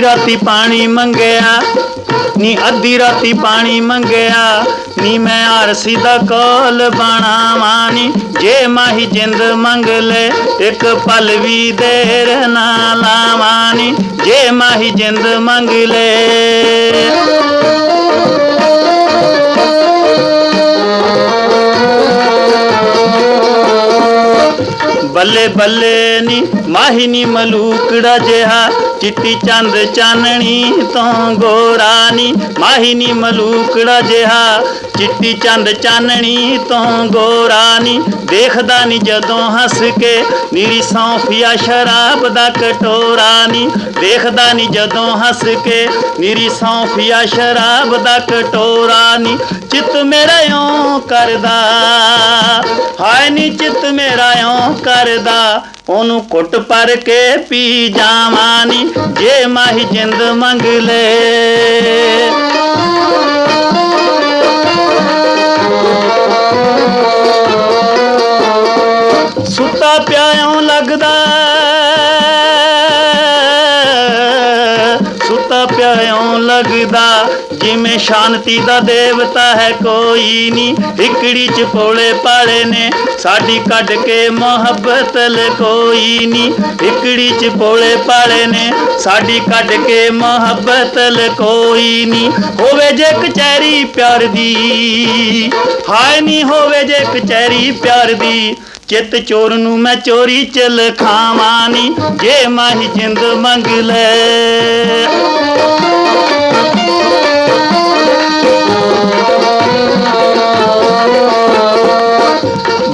ਅੱਧੀ ਰਾਤੀ ਪਾਣੀ ਮੰਗਿਆ, ਨੀ ਅੱਧੀ ਰਾਤੀ ਪਾਣੀ ਮੰਗਿਆ, ਨੀ ਮੈਂ ਆਰਸੀ ਦਾ ਕੋਲ ਬਣਾਵਾਂ, ਨੀ ਜੇ ਮਾਹੀ ਜਿੰਦ ਮੰਗ ਲੈ, ਇੱਕ ਪਲ ਵੀ ਦੇਰ ਨਾ ਲਾਵਾਂ, ਨੀ ਜੇ ਮਾਹੀ ਜਿੰਦ ਮੰਗ ਲੈ। ਬੱਲੇ ਬੱਲੇ ਨੀ, ਮਾਹੀ ਨੀ ਮਲੂਕੜਾ ਜਿਹਾ। ਚਿੱਟੀ ਚੰਦ ਚਾਨਣੀ ਤੋਂ ਗੋਰਾ ਨੀ, ਮਾਹੀ ਨੀ ਮਲੂਕੜਾ ਜਿਹਾ। ਚਿੱਟੀ ਚੰਦ ਚਾਨਣੀ ਤੋਂ ਗੋਰਾ ਨੀ, ਦੇਖਦਾ ਨੀ ਜਦੋਂ ਹੱਸ ਕੇ। ਨੀਰੀ ਸੌਂਫੀਆ ਸ਼ਰਾਬ ਦਾ ਕਟੋਰਾ ਨੀ, ਦੇਖਦਾ ਨੀ ਜਦੋਂ ਹੱਸ ਕੇ। ਨੀਰੀ ਸੌਂਫੀਆ ਸ਼ਰਾਬ ਦਾ ਕਟੋਰਾ ਨੀ, ਚਿੱਤ ਮੇਰਾ ਇਉਂ ਕਰਦਾ। ਚਿੱਤ ਮੇਰਾ ਇਉਂ ਕਰਦਾ, ਉਹਨੂੰ ਕੁੱਟ ਪਰ ਕੇ ਪੀ ਜਾਵਾਂ ਨੀ, ਜੇ ਮਾਹੀ ਜਿੰਦ ਮੰਗ ਲੈ। ਸੁੱਤਾ ਪਿਆ ਲੱਗਦਾ। ਸੁੱਤਾ ਪਿਆ ਇਉਂ ਲੱਗਦਾ, ਜਿਵੇਂ ਸ਼ਾਂਤੀ ਦਾ ਦੇਵਤਾ ਹੈ, ਕੋਈ ਨਹੀਂ ਹਿਕੜੀ ਚ ਪੋਲੇ ਪਾਲੇ ਨੇ, ਸਾਡੀ ਕੱਢ ਕੇ ਮੁਹੱਬਤ ਕੋਈ ਨਹੀਂ ਹਿਕੜੀ ਚ ਪੋਲੇ ਪਾਲੇ ਨੇ, ਸਾਡੀ ਕੱਢ ਕੇ ਮੁਹੱਬਤ ਕੋਈ ਨਹੀਂ ਹੋਵੇ ਜੇ ਕਚਹਿਰੀ ਪਿਆਰ ਦੀ, ਹਾਏ ਨਹੀਂ ਹੋਵੇ ਜੇ ਕਚਹਿਰੀ ਪਿਆਰ ਦੀ। ਚਿੱਤ ਚੋਰ ਨੂੰ ਮੈਂ ਚੋਰੀ ਚ ਲਖਾਵਾਂ ਨੀ, ਜੇ ਮਾਹੀ ਜਿੰਦ ਮੰਗ ਲੈ।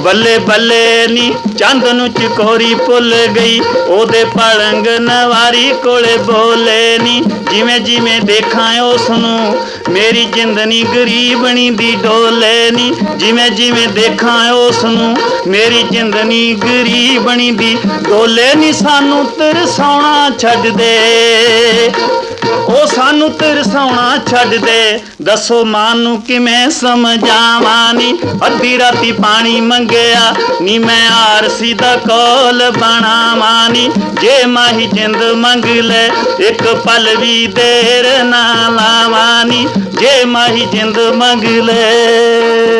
ਬੱਲੇ ਬੱਲੇ ਨੀ, ਚੰਦ ਨੂੰ ਚਕੋਰੀ ਭੁੱਲ ਗਈ। ਉਹਦੇ ਪਲੰਗ ਨਵਾਰੀ ਕੋਲੇ ਬੋਲੇ ਨੀ। ਜਿਵੇਂ ਜਿਵੇਂ ਦੇਖਾਂ ਉਸ ਨੂੰ ਮੇਰੀ ਜਿੰਦਨੀ ਗਰੀਬਣੀ ਦੀ ਡੋਲੇ ਨੀ। ਜਿਵੇਂ ਜਿਵੇਂ ਦੇਖਾਂ ਉਸ ਨੂੰ ਮੇਰੀ ਜਿੰਦਨੀ ਗਰੀਬਣੀ ਦੀ ਡੋਲੇ ਨੀ। ਸਾਨੂੰ ਤਰਸਾਉਣਾ ਛੱਡ ਦੇ। ਉਹ ਸਾਨੂੰ ਤਰਸਾਉਣਾ ਛੱਡ ਦੇ। ਦੱਸੋ ਮਾਂ ਨੂੰ ਕਿਵੇਂ ਸਮਝਾਵਾਂ ਨੀ ਅੱਧੀ ਰਾਤੀ ਪਾਣੀ ਮੰਗਿਆ, ਨੀ ਮੈਂ ਆਰਸੀ ਦਾ ਕੋਲ ਬਣਾਵਾਂ ਨੀ ਜੇ ਮਾਹੀ ਜਿੰਦ ਮੰਗ ਲੈ, ਇੱਕ ਪਲ ਵੀ ਦੇਰ ਨਾ ਲਾਵਾਂ ਨੀ ਜੇ ਮਾਹੀ ਜਿੰਦ ਮੰਗ ਲੈ।